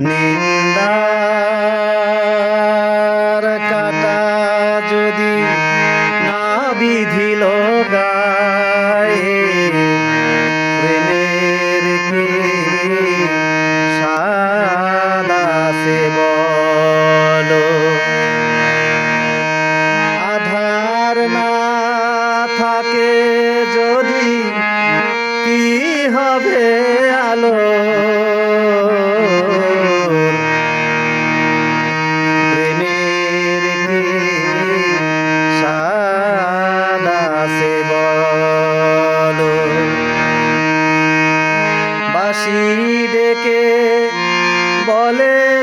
নিন্দার কাটা যদি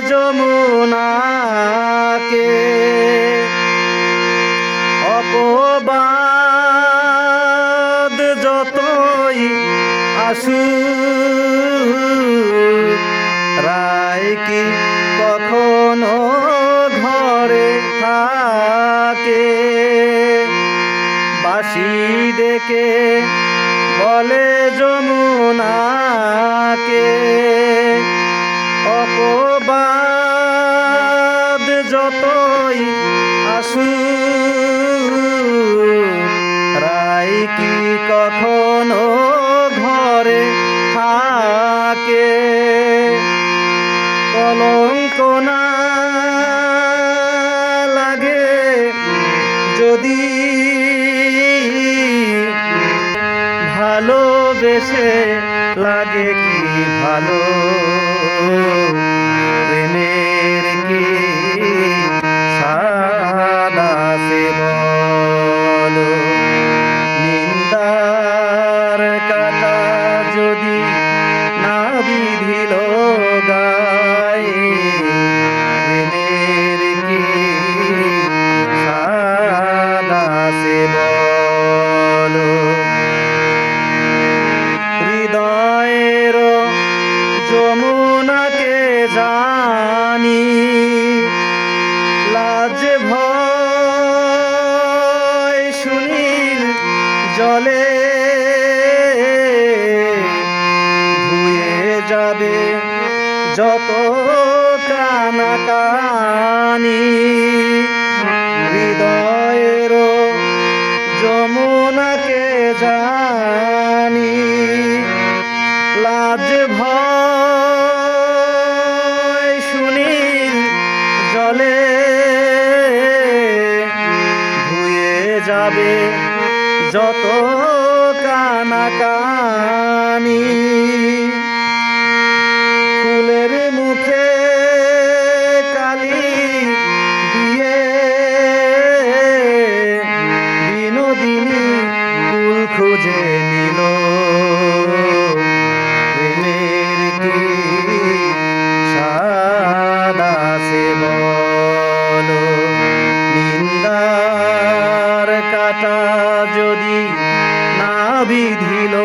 যমুনাকে অপবাদ যতই আসু রায় কি কখনো ঘরে থাকে? বাসি ডেকে বলে যমুনাকে যতই আসু। রায় কি কখনো ঘরে থাকে? কলঙ্ক না লাগে যদি ভালোবেসে লাগে কি ভালো? যমুনাকে জানি। লাজ ভয় শুনিল জলে ধুয়ে যাবে যত কানাকানি যাবে যত কানাকানি। যদি না বিধিল